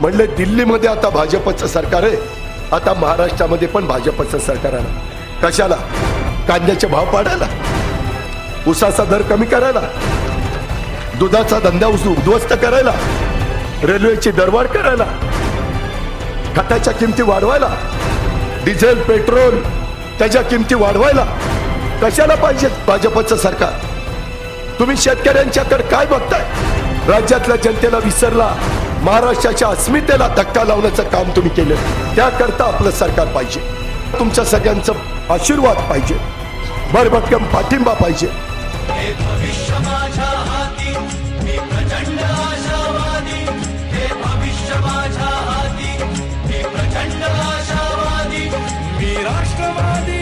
म्हणले दिल्लीमध्ये आता भाजपचं सरकार आहे. आता महाराष्ट्रामध्ये पण भाजपचं सरकार आलं कशाला? कांद्याचे भाव पाडायला. उसाचा दर कमी करायला. दुधाचा धंदा उद्ध्वस्त करायला. रेल्वेची दरवाढ करायला. खताच्या किमती वाढवायला. डिझेल पेट्रोल त्याच्या किमती वाढवायला. कशाला पाहिजे भाजपचं सरकार? तुम्ही शेतकऱ्यांच्याकडे काय बघताय? राज्यातल्या जनतेला विसरला. महाराष्ट्राच्या अस्मितेला धक्का लावण्याचं काम तुम्ही केलं. त्याकरता आपलं सरकार पाहिजे. तुमच्या सगळ्यांचं आशीर्वाद पाहिजे. भरभक्कम पाठिंबा पाहिजे. राष्ट्रवादी.